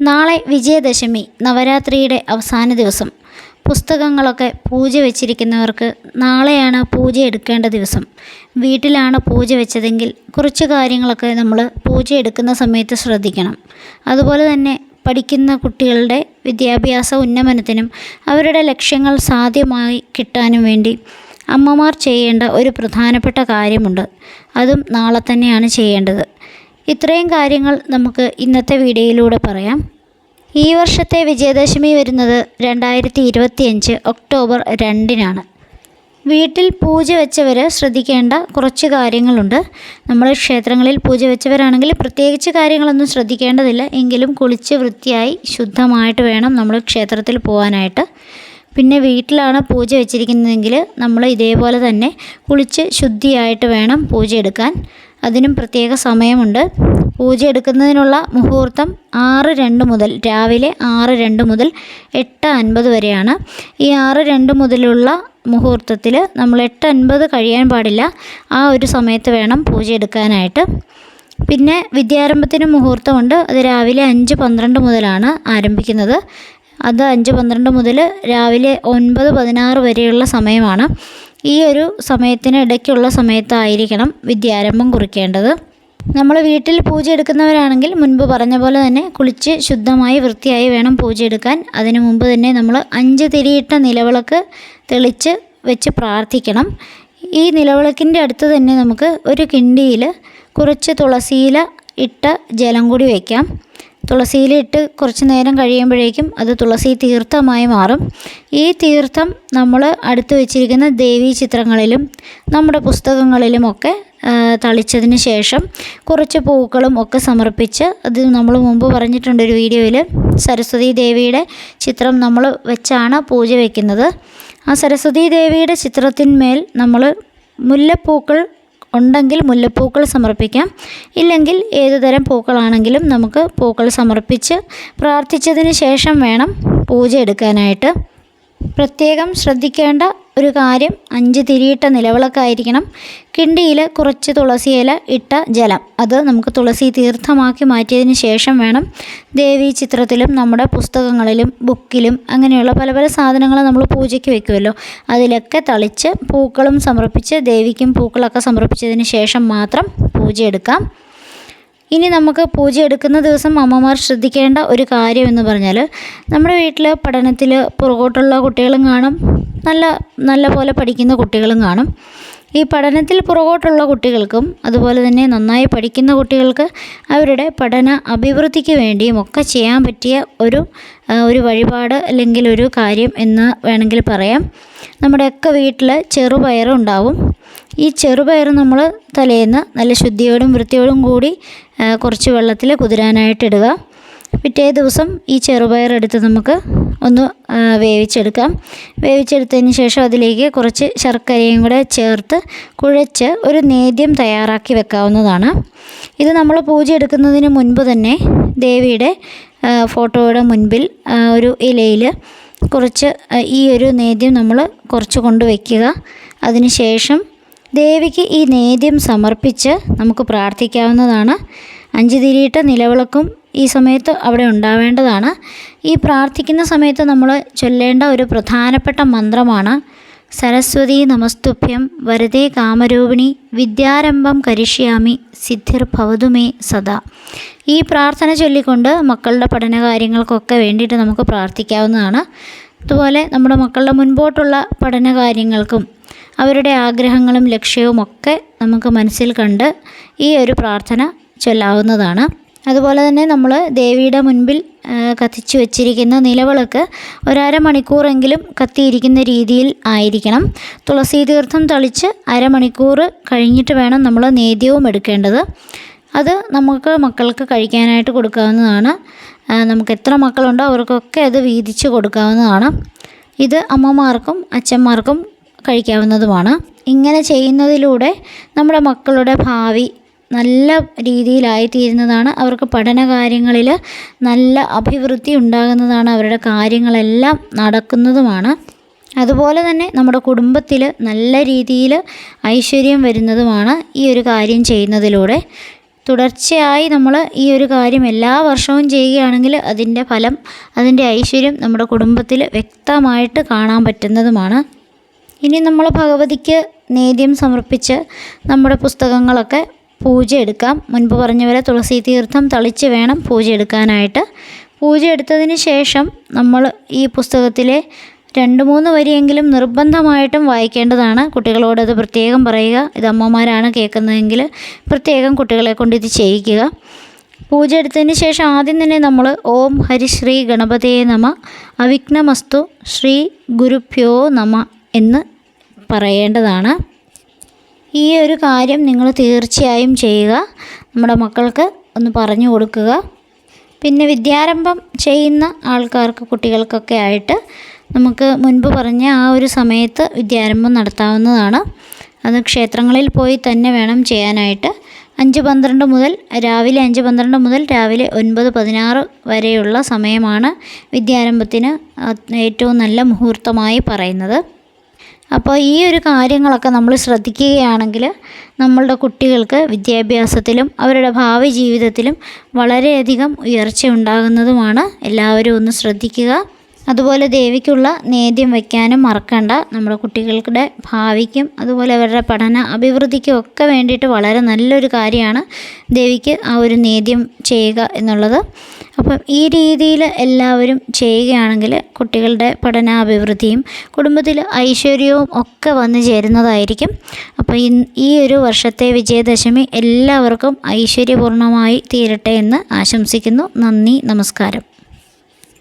നാളെ വിജയദശമി നവരാത്രിയുടെ അവസാന ദിവസം. പുസ്തകങ്ങളൊക്കെ പൂജ വെച്ചിരിക്കുന്നവർക്ക് നാളെയാണ് പൂജ എടുക്കേണ്ട ദിവസം. വീട്ടിലാണ് പൂജ വെച്ചതെങ്കിൽ കുറച്ച് കാര്യങ്ങളൊക്കെ നമ്മൾ പൂജ എടുക്കുന്ന സമയത്ത് ശ്രദ്ധിക്കണം. അതുപോലെ തന്നെ പഠിക്കുന്ന കുട്ടികളുടെ വിദ്യാഭ്യാസ ഉന്നമനത്തിനും അവരുടെ ലക്ഷ്യങ്ങൾ സാധ്യമായി കിട്ടാനും വേണ്ടി അമ്മമാർ ചെയ്യേണ്ട ഒരു പ്രധാനപ്പെട്ട കാര്യമുണ്ട്. അതും നാളെ തന്നെയാണ് ചെയ്യേണ്ടത്. ഇത്രയും കാര്യങ്ങൾ നമുക്ക് ഇന്നത്തെ വീഡിയോയിലൂടെ പറയാം. ഈ വർഷത്തെ വിജയദശമി വരുന്നത് രണ്ടായിരത്തി ഇരുപത്തിയഞ്ച് ഒക്ടോബർ രണ്ടിനാണ്. വീട്ടിൽ പൂജ വെച്ചവർ ശ്രദ്ധിക്കേണ്ട കുറച്ച് കാര്യങ്ങളുണ്ട്. നമ്മൾ ക്ഷേത്രങ്ങളിൽ പൂജ വെച്ചവരാണെങ്കിൽ പ്രത്യേകിച്ച് കാര്യങ്ങളൊന്നും ശ്രദ്ധിക്കേണ്ടതില്ല. എങ്കിലും കുളിച്ച് വൃത്തിയായി ശുദ്ധമായിട്ട് വേണം നമ്മൾ ക്ഷേത്രത്തിൽ പോകാനായിട്ട് പിന്നെ വീട്ടിലാണ് പൂജ വെച്ചിരിക്കുന്നതെങ്കിൽ നമ്മൾ ഇതേപോലെ തന്നെ കുളിച്ച് ശുദ്ധിയായിട്ട് വേണം പൂജ എടുക്കാൻ അതിനും പ്രത്യേക സമയമുണ്ട്. പൂജ എടുക്കുന്നതിനുള്ള മുഹൂർത്തം ആറ് രണ്ട് മുതൽ രാവിലെ ആറ് രണ്ട് മുതൽ എട്ട് അൻപത് വരെയാണ്. ഈ ആറ് രണ്ട് മുതലുള്ള മുഹൂർത്തത്തിൽ നമ്മൾ എട്ട് അൻപത് കഴിയാൻ പാടില്ല. ആ ഒരു സമയത്ത് വേണം പൂജ എടുക്കാനായിട്ട്. പിന്നെ വിദ്യാരംഭത്തിന് മുഹൂർത്തമുണ്ട്. അത് രാവിലെ അഞ്ച് പന്ത്രണ്ട് മുതലാണ് ആരംഭിക്കുന്നത്. അത് അഞ്ച് പന്ത്രണ്ട് മുതൽ രാവിലെ ഒൻപത് പതിനാറ് വരെയുള്ള സമയമാണ്. ഈ ഒരു സമയത്തിന് ഇടയ്ക്കുള്ള സമയത്തായിരിക്കണം വിദ്യാരംഭം കുറിക്കേണ്ടത്. നമ്മൾ വീട്ടിൽ പൂജ എടുക്കുന്നവരാണെങ്കിൽ മുൻപ് പറഞ്ഞ പോലെ തന്നെ കുളിച്ച് ശുദ്ധമായി വൃത്തിയായി വേണം പൂജ എടുക്കാൻ. അതിനു മുമ്പ് തന്നെ നമ്മൾ അഞ്ച് തിരിയിട്ട നിലവിളക്ക് തെളിച്ച് വെച്ച് പ്രാർത്ഥിക്കണം. ഈ നിലവിളക്കിന്റെ അടുത്ത് തന്നെ നമുക്ക് ഒരു കിണ്ടിയിൽ കുറച്ച് തുളസിയില ഇട്ട ജലം കൂടി വയ്ക്കാം തുളസിയില ഇട്ട് കുറച്ച് നേരം കഴിയുമ്പോഴേക്കും അത് തുളസി തീർത്ഥമായി മാറും. ഈ തീർത്ഥം നമ്മൾ അടുത്ത് വെച്ചിരിക്കുന്ന ദേവീ ചിത്രങ്ങളിലും നമ്മുടെ പുസ്തകങ്ങളിലുമൊക്കെ തളിച്ചതിന് ശേഷം കുറച്ച് പൂക്കളും ഒക്കെ സമർപ്പിച്ച് അത് നമ്മൾ മുമ്പ് പറഞ്ഞിട്ടുണ്ട് ഒരു വീഡിയോയിൽ സരസ്വതി ദേവിയുടെ ചിത്രം നമ്മൾ വെച്ചാണ് പൂജ വയ്ക്കുന്നത് ആ സരസ്വതി ദേവിയുടെ ചിത്രത്തിന്മേൽ നമ്മൾ മുല്ലപ്പൂക്കൾ ഉണ്ടെങ്കിൽ മുല്ലപ്പൂക്കൾ സമർപ്പിക്കാം. ഇല്ലെങ്കിൽ ഏതുതരം പൂക്കളാണെങ്കിലും നമുക്ക് പൂക്കൾ സമർപ്പിച്ച് പ്രാർത്ഥിച്ചതിന് ശേഷം വേണം പൂജ എടുക്കാനായിട്ട്. പ്രത്യേകം ശ്രദ്ധിക്കേണ്ട ഒരു കാര്യം അഞ്ച് തിരിയിട്ട നിലവിളക്കായിരിക്കണം. കിണ്ടിയിൽ കുറച്ച് തുളസി ഇല ഇട്ട ജലം. അത് നമുക്ക് തുളസി തീർത്ഥമാക്കി മാറ്റിയതിന് ശേഷം വേണം. ദേവീ ചിത്രത്തിലും നമ്മുടെ പുസ്തകങ്ങളിലും ബുക്കിലും അങ്ങനെയുള്ള പല പല സാധനങ്ങൾ നമ്മൾ പൂജയ്ക്ക് വെക്കുമല്ലോ. അതിലൊക്കെ തളിച്ച് പൂക്കളും സമർപ്പിച്ച് ദേവിക്കും പൂക്കളൊക്കെ സമർപ്പിച്ചതിന് ശേഷം മാത്രം പൂജ എടുക്കാം ഇനി നമുക്ക് പൂജ എടുക്കുന്ന ദിവസം അമ്മമാർ ശ്രദ്ധിക്കേണ്ട ഒരു കാര്യം എന്ന് പറഞ്ഞാൽ നമ്മുടെ വീട്ടിൽ പഠനത്തിൽ പുറകോട്ടുള്ള കുട്ടികളും കാണും. നല്ല നല്ല പോലെ പഠിക്കുന്ന കുട്ടികളും കാണും. ഈ പഠനത്തിൽ പുറകോട്ടുള്ള കുട്ടികൾക്കും അതുപോലെ തന്നെ നന്നായി പഠിക്കുന്ന കുട്ടികൾക്ക് അവരുടെ പഠന അഭിവൃദ്ധിക്ക് വേണ്ടിയും ഒക്കെ ചെയ്യാൻ പറ്റിയ ഒരു ഒരു വഴിപാട് അല്ലെങ്കിൽ ഒരു കാര്യം എന്ന് വേണമെങ്കിൽ പറയാം. നമ്മുടെയൊക്കെ വീട്ടിൽ ചെറുപയർ ഉണ്ടാവും ഈ ചെറുപയർ നമ്മൾ തലേന്ന് നല്ല ശുദ്ധിയോടും വൃത്തിയോടും കൂടി കുറച്ച് വെള്ളത്തിൽ കുതിരാനായിട്ടിടുക പിറ്റേ ദിവസം ഈ ചെറുപയർ എടുത്ത് നമുക്ക് ഒന്ന് വേവിച്ചെടുക്കാം. വേവിച്ചെടുത്തതിന് ശേഷം അതിലേക്ക് കുറച്ച് ശർക്കരയും കൂടെ ചേർത്ത് കുഴച്ച് ഒരു നേദ്യം തയ്യാറാക്കി വെക്കാവുന്നതാണ്. ഇത് നമ്മൾ പൂജ എടുക്കുന്നതിന് മുൻപ് തന്നെ ദേവിയുടെ ഫോട്ടോയുടെ മുൻപിൽ ഒരു ഇലയിൽ കുറച്ച് ഈ ഒരു നേദ്യം നമ്മൾ കുറച്ച് കൊണ്ടുവയ്ക്കുക അതിന് ശേഷം ദേവിക്ക് ഈ നേദ്യം സമർപ്പിച്ച് നമുക്ക് പ്രാർത്ഥിക്കാവുന്നതാണ്. അഞ്ച് തിരിയിട്ട നിലവിളക്കും ഈ സമയത്ത് അവിടെ ഉണ്ടാവേണ്ടതാണ്. ഈ പ്രാർത്ഥിക്കുന്ന സമയത്ത് നമ്മൾ ചൊല്ലേണ്ട ഒരു പ്രധാനപ്പെട്ട മന്ത്രമാണ്. സരസ്വതി നമസ്തുഭ്യം വരദേ കാമരൂപിണി വിദ്യാരംഭം കരിഷ്യാമി സിദ്ധിർ ഭവതുമേ സദാ. ഈ പ്രാർത്ഥന ചൊല്ലിക്കൊണ്ട് മക്കളുടെ പഠന കാര്യങ്ങൾക്കൊക്കെ വേണ്ടിയിട്ട് നമുക്ക് പ്രാർത്ഥിക്കാവുന്നതാണ്. അതുപോലെ നമ്മുടെ മക്കളുടെ മുൻപോട്ടുള്ള പഠന കാര്യങ്ങൾക്കും അവരുടെ ആഗ്രഹങ്ങളും ലക്ഷ്യവും ഒക്കെ നമുക്ക് മനസ്സിൽ കണ്ട് ഈ ഒരു പ്രാർത്ഥന ചൊല്ലാവുന്നതാണ്. അതുപോലെ തന്നെ നമ്മൾ ദേവിയുടെ മുൻപിൽ കത്തിച്ചു വെച്ചിരിക്കുന്ന നിലവിളക്ക് ഒരര മണിക്കൂറെങ്കിലും കത്തിയിരിക്കുന്ന രീതിയിൽ ആയിരിക്കണം. തുളസി തീർത്ഥം തളിച്ച് അരമണിക്കൂർ കഴിഞ്ഞിട്ട് വേണം നമ്മൾ നേദ്യവും എടുക്കേണ്ടത്. അത് നമുക്ക് മക്കൾക്ക് കഴിക്കാനായിട്ട് കൊടുക്കാവുന്നതാണ്. നമുക്ക് എത്ര മക്കളുണ്ടോ അവർക്കൊക്കെ അത് വീതിച്ച് കൊടുക്കാവുന്നതാണ്. ഇത് അമ്മമാർക്കും അച്ഛന്മാർക്കും കഴിക്കാവുന്നതുമാണ്. ഇങ്ങനെ ചെയ്യുന്നതിലൂടെ നമ്മുടെ മക്കളുടെ ഭാവി നല്ല രീതിയിലായിത്തീരുന്നതാണ്. അവർക്ക് പഠന കാര്യങ്ങളിൽ നല്ല അഭിവൃദ്ധി ഉണ്ടാകുന്നതാണ് അവരുടെ കാര്യങ്ങളെല്ലാം നടക്കുന്നതുമാണ്. അതുപോലെ തന്നെ നമ്മുടെ കുടുംബത്തിൽ നല്ല രീതിയിൽ ഐശ്വര്യം വരുന്നതുമാണ് ഈ ഒരു കാര്യം ചെയ്യുന്നതിലൂടെ. തുടർച്ചയായി നമ്മൾ ഈ ഒരു കാര്യം എല്ലാ വർഷവും ചെയ്യുകയാണെങ്കിൽ അതിന്റെ ഫലം അതിന്റെ ഐശ്വര്യം നമ്മുടെ കുടുംബത്തിൽ വ്യക്തമായിട്ട് കാണാൻ പറ്റുന്നതുമാണ്. ഇനി നമ്മൾ ഭഗവതിക്ക് നേദ്യം സമർപ്പിച്ച് നമ്മുടെ പുസ്തകങ്ങളൊക്കെ പൂജ എടുക്കാം. മുൻപ് പറഞ്ഞ പോലെ തുളസി തീർത്ഥം തളിച്ച് വേണം പൂജ എടുക്കാനായിട്ട്. പൂജ എടുത്തതിന് ശേഷം നമ്മൾ ഈ പുസ്തകത്തിലെ രണ്ട് മൂന്ന് വരിയെങ്കിലും നിർബന്ധമായിട്ടും വായിക്കേണ്ടതാണ്. കുട്ടികളോട് അത് പ്രത്യേകം പറയുക. ഇത് അമ്മമാരാണ് കേൾക്കുന്നതെങ്കിൽ പ്രത്യേകം കുട്ടികളെ കൊണ്ട് ഇത് ചെയ്യിക്കുക. പൂജ എടുത്തതിന് ശേഷം ആദ്യം തന്നെ നമ്മൾ ഓം ഹരിശ്രീ ഗണപതയെ നമ. അവിഘ്നമസ്തു ശ്രീ ഗുരുഭ്യോ നമ. എന്ന് പറയേണ്ടതാണ്. ഈ ഒരു കാര്യം നിങ്ങൾ തീർച്ചയായും ചെയ്യുക. നമ്മുടെ മക്കൾക്ക് ഒന്ന് പറഞ്ഞു കൊടുക്കുക. പിന്നെ വിദ്യാരംഭം ചെയ്യുന്ന ആൾക്കാർക്ക് കുട്ടികൾക്കൊക്കെ ആയിട്ട് നമുക്ക് മുൻപ് പറഞ്ഞ ആ ഒരു സമയത്ത് വിദ്യാരംഭം നടത്താവുന്നതാണ്. അത് ക്ഷേത്രങ്ങളിൽ പോയി തന്നെ വേണം ചെയ്യാനായിട്ട്. അഞ്ച് പന്ത്രണ്ട് മുതൽ രാവിലെ അഞ്ച് പന്ത്രണ്ട് മുതൽ രാവിലെ ഒൻപത് പതിനാറ് വരെയുള്ള സമയമാണ് വിദ്യാരംഭത്തിന് ഏറ്റവും നല്ല മുഹൂർത്തമായി പറയുന്നത്. അപ്പോൾ ഈ ഒരു കാര്യങ്ങളൊക്കെ നമ്മൾ ശ്രദ്ധിക്കുകയാണെങ്കിൽ നമ്മളുടെ കുട്ടികൾക്ക് വിദ്യാഭ്യാസത്തിലും അവരുടെ ഭാവി ജീവിതത്തിലും വളരെയധികം ഉയർച്ച ഉണ്ടാകുന്നതുമാണ്. എല്ലാവരും ഒന്ന് ശ്രദ്ധിക്കുക. അതുപോലെ ദേവിക്കുള്ള നേദ്യം വയ്ക്കാനും മറക്കണ്ട. നമ്മുടെ കുട്ടികളുടെ ഭാവിക്കും അതുപോലെ അവരുടെ പഠന അഭിവൃദ്ധിക്കും ഒക്കെ വേണ്ടിയിട്ട് വളരെ നല്ലൊരു കാര്യമാണ് ദേവിക്ക് ആ ഒരു നേദ്യം ചെയ്യുക എന്നുള്ളത്. അപ്പം ഈ രീതിയിൽ എല്ലാവരും ചെയ്യുകയാണെങ്കിൽ കുട്ടികളുടെ പഠനാഭിവൃദ്ധിയും കുടുംബത്തിൽ ഐശ്വര്യവും ഒക്കെ വന്നു ചേരുന്നതായിരിക്കും. അപ്പോൾ ഈ ഒരു വർഷത്തെ വിജയദശമി എല്ലാവർക്കും ഐശ്വര്യപൂർണമായി തീരട്ടെ എന്ന് ആശംസിക്കുന്നു. നന്ദി നമസ്കാരം.